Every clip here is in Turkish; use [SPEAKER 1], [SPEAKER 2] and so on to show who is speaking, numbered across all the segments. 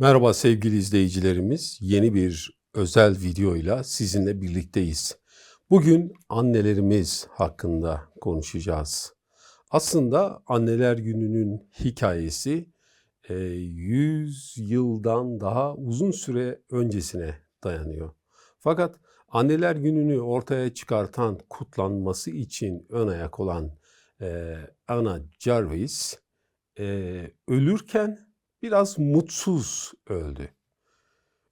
[SPEAKER 1] Merhaba sevgili izleyicilerimiz. Yeni bir özel videoyla sizinle birlikteyiz. Bugün annelerimiz hakkında konuşacağız. Aslında Anneler Günü'nün hikayesi e, 100 yıldan daha uzun süre öncesine dayanıyor. Fakat Anneler Günü'nü ortaya çıkartan, kutlanması için ön ayak olan e, Anna Jarvis e, ölürken biraz mutsuz öldü.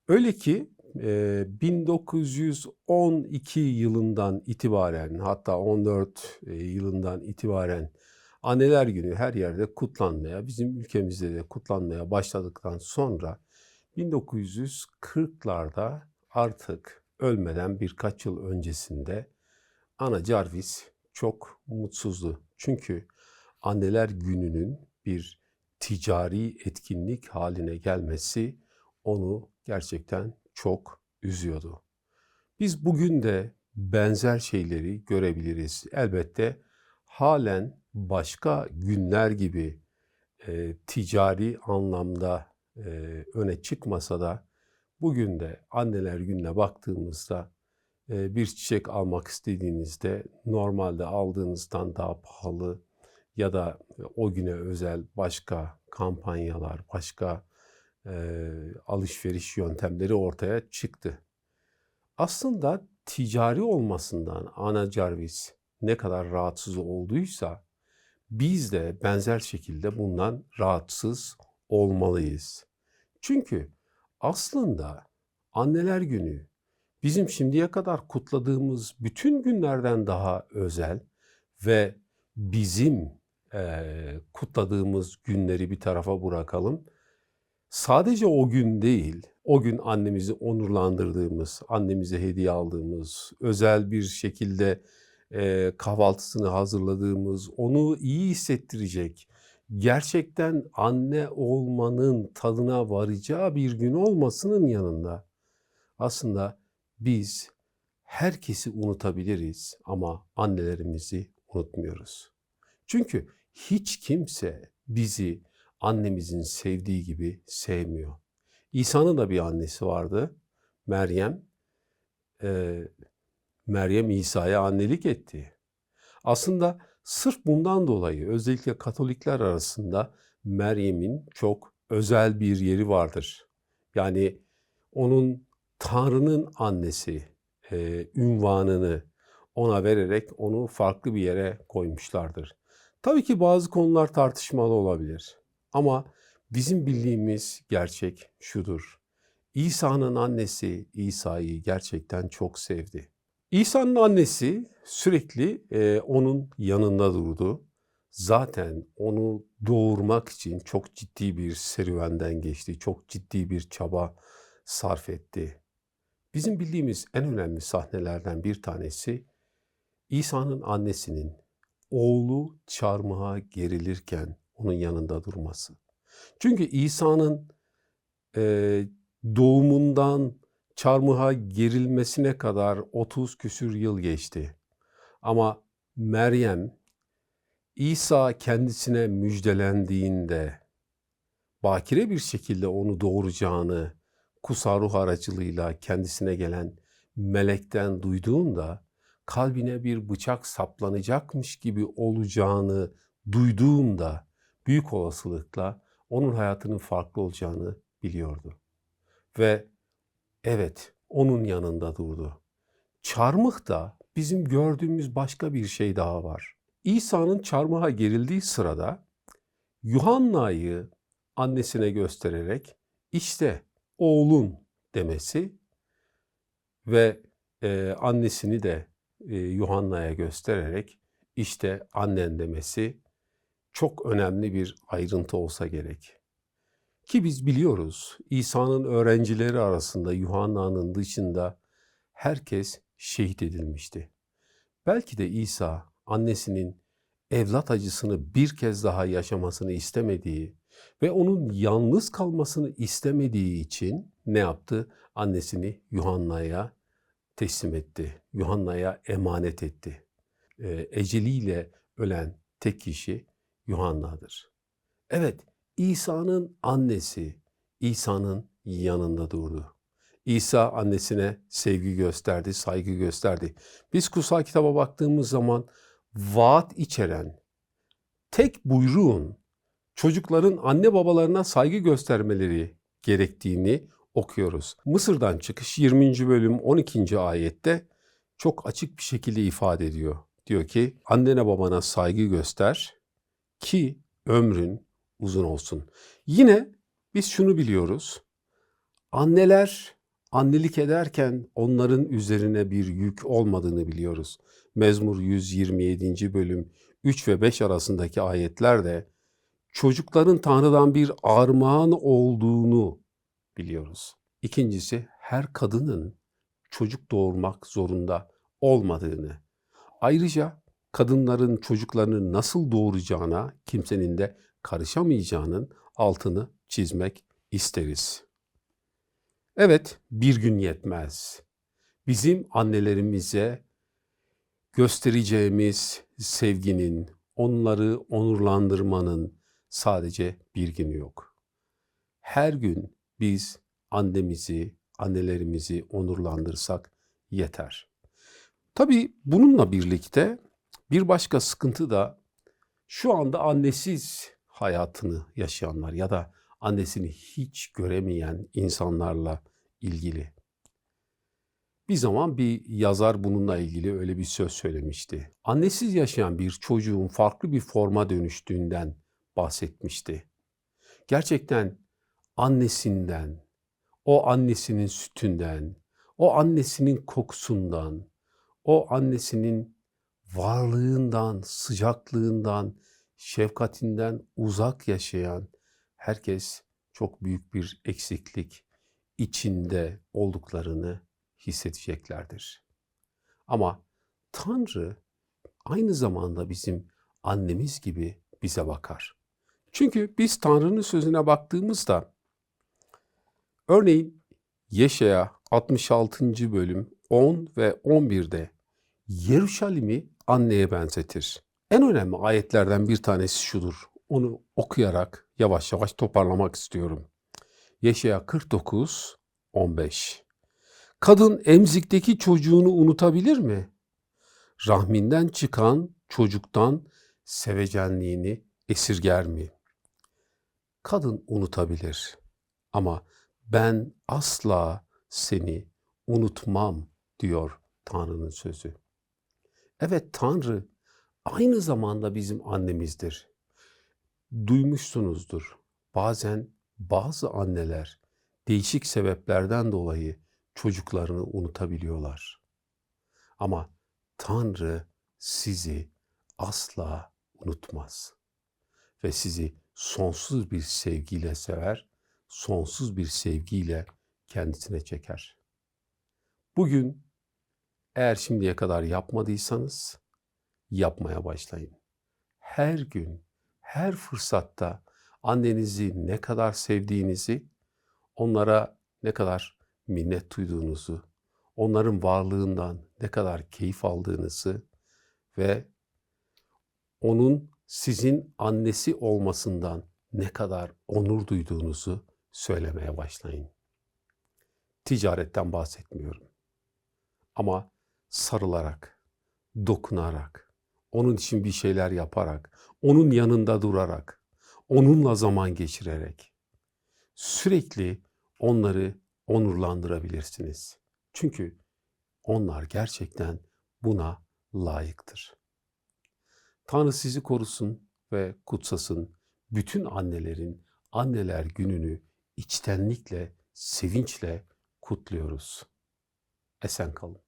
[SPEAKER 1] Öyle ki e, 1912 yılından itibaren hatta 14 e, yılından itibaren Anneler Günü her yerde kutlanmaya, bizim ülkemizde de kutlanmaya başladıktan sonra 1940'larda artık ölmeden birkaç yıl öncesinde Ana Jarvis çok mutsuzdu. Çünkü Anneler Günü'nün bir ticari etkinlik haline gelmesi onu gerçekten çok üzüyordu. Biz bugün de benzer şeyleri görebiliriz. Elbette halen başka günler gibi e, ticari anlamda e, öne çıkmasa da bugün de anneler gününe baktığımızda e, bir çiçek almak istediğinizde normalde aldığınızdan daha pahalı ya da o güne özel başka kampanyalar, başka e, alışveriş yöntemleri ortaya çıktı. Aslında ticari olmasından Ana Jarvis ne kadar rahatsız olduysa biz de benzer şekilde bundan rahatsız olmalıyız. Çünkü aslında anneler günü bizim şimdiye kadar kutladığımız bütün günlerden daha özel ve bizim e, kutladığımız günleri bir tarafa bırakalım. Sadece o gün değil, o gün annemizi onurlandırdığımız, annemize hediye aldığımız, özel bir şekilde e, kahvaltısını hazırladığımız, onu iyi hissettirecek, gerçekten anne olmanın tadına varacağı bir gün olmasının yanında aslında biz herkesi unutabiliriz ama annelerimizi unutmuyoruz. Çünkü hiç kimse bizi annemizin sevdiği gibi sevmiyor. İsa'nın da bir annesi vardı. Meryem. Ee, Meryem İsa'ya annelik etti. Aslında sırf bundan dolayı özellikle Katolikler arasında Meryem'in çok özel bir yeri vardır. Yani onun Tanrı'nın annesi e, ünvanını ona vererek onu farklı bir yere koymuşlardır. Tabii ki bazı konular tartışmalı olabilir. Ama bizim bildiğimiz gerçek şudur. İsa'nın annesi İsa'yı gerçekten çok sevdi. İsa'nın annesi sürekli e, onun yanında durdu. Zaten onu doğurmak için çok ciddi bir serüvenden geçti. Çok ciddi bir çaba sarf etti. Bizim bildiğimiz en önemli sahnelerden bir tanesi İsa'nın annesinin oğlu çarmıha gerilirken onun yanında durması. Çünkü İsa'nın e, doğumundan çarmıha gerilmesine kadar 30 küsür yıl geçti. Ama Meryem İsa kendisine müjdelendiğinde bakire bir şekilde onu doğuracağını kutsal ruh aracılığıyla kendisine gelen melekten duyduğunda kalbine bir bıçak saplanacakmış gibi olacağını duyduğunda büyük olasılıkla onun hayatının farklı olacağını biliyordu. Ve evet onun yanında durdu. Çarmıh da bizim gördüğümüz başka bir şey daha var. İsa'nın çarmıha gerildiği sırada Yuhanna'yı annesine göstererek işte oğlun demesi ve e, annesini de e, Yuhanna'ya göstererek işte annen demesi çok önemli bir ayrıntı olsa gerek. Ki biz biliyoruz İsa'nın öğrencileri arasında Yuhanna'nın dışında herkes şehit edilmişti. Belki de İsa annesinin evlat acısını bir kez daha yaşamasını istemediği ve onun yalnız kalmasını istemediği için ne yaptı? Annesini Yuhanna'ya teslim etti. Yuhanna'ya emanet etti. E, eceliyle ölen tek kişi Yuhanna'dır. Evet, İsa'nın annesi İsa'nın yanında durdu. İsa annesine sevgi gösterdi, saygı gösterdi. Biz kutsal kitaba baktığımız zaman vaat içeren tek buyruğun çocukların anne babalarına saygı göstermeleri gerektiğini okuyoruz. Mısır'dan çıkış 20. bölüm 12. ayette çok açık bir şekilde ifade ediyor. Diyor ki annene babana saygı göster ki ömrün uzun olsun. Yine biz şunu biliyoruz. Anneler annelik ederken onların üzerine bir yük olmadığını biliyoruz. Mezmur 127. bölüm 3 ve 5 arasındaki ayetlerde çocukların Tanrı'dan bir armağan olduğunu biliyoruz. İkincisi her kadının çocuk doğurmak zorunda olmadığını. Ayrıca kadınların çocuklarını nasıl doğuracağına kimsenin de karışamayacağının altını çizmek isteriz. Evet, bir gün yetmez. Bizim annelerimize göstereceğimiz sevginin, onları onurlandırmanın sadece bir günü yok. Her gün biz annemizi, annelerimizi onurlandırsak yeter. Tabii bununla birlikte bir başka sıkıntı da şu anda annesiz hayatını yaşayanlar ya da annesini hiç göremeyen insanlarla ilgili. Bir zaman bir yazar bununla ilgili öyle bir söz söylemişti. Annesiz yaşayan bir çocuğun farklı bir forma dönüştüğünden bahsetmişti. Gerçekten annesinden, o annesinin sütünden, o annesinin kokusundan, o annesinin varlığından, sıcaklığından, şefkatinden uzak yaşayan herkes çok büyük bir eksiklik içinde olduklarını hissedeceklerdir. Ama Tanrı aynı zamanda bizim annemiz gibi bize bakar. Çünkü biz Tanrı'nın sözüne baktığımızda örneğin Yeşaya 66. bölüm 10 ve 11'de Yeruşalim'i anneye benzetir. En önemli ayetlerden bir tanesi şudur. Onu okuyarak yavaş yavaş toparlamak istiyorum. Yeşaya 49 15. Kadın emzikteki çocuğunu unutabilir mi? Rahminden çıkan çocuktan sevecenliğini esirger mi? Kadın unutabilir ama ben asla seni unutmam diyor Tanrı'nın sözü. Evet Tanrı aynı zamanda bizim annemizdir. Duymuşsunuzdur. Bazen bazı anneler değişik sebeplerden dolayı çocuklarını unutabiliyorlar. Ama Tanrı sizi asla unutmaz ve sizi sonsuz bir sevgiyle sever, sonsuz bir sevgiyle kendisine çeker. Bugün eğer şimdiye kadar yapmadıysanız yapmaya başlayın. Her gün, her fırsatta annenizi ne kadar sevdiğinizi, onlara ne kadar minnet duyduğunuzu, onların varlığından ne kadar keyif aldığınızı ve onun sizin annesi olmasından ne kadar onur duyduğunuzu söylemeye başlayın. Ticaretten bahsetmiyorum. Ama sarılarak, dokunarak, onun için bir şeyler yaparak, onun yanında durarak, onunla zaman geçirerek sürekli onları onurlandırabilirsiniz. Çünkü onlar gerçekten buna layıktır. Tanrı sizi korusun ve kutsasın. Bütün annelerin anneler gününü içtenlikle, sevinçle kutluyoruz. Esen kalın.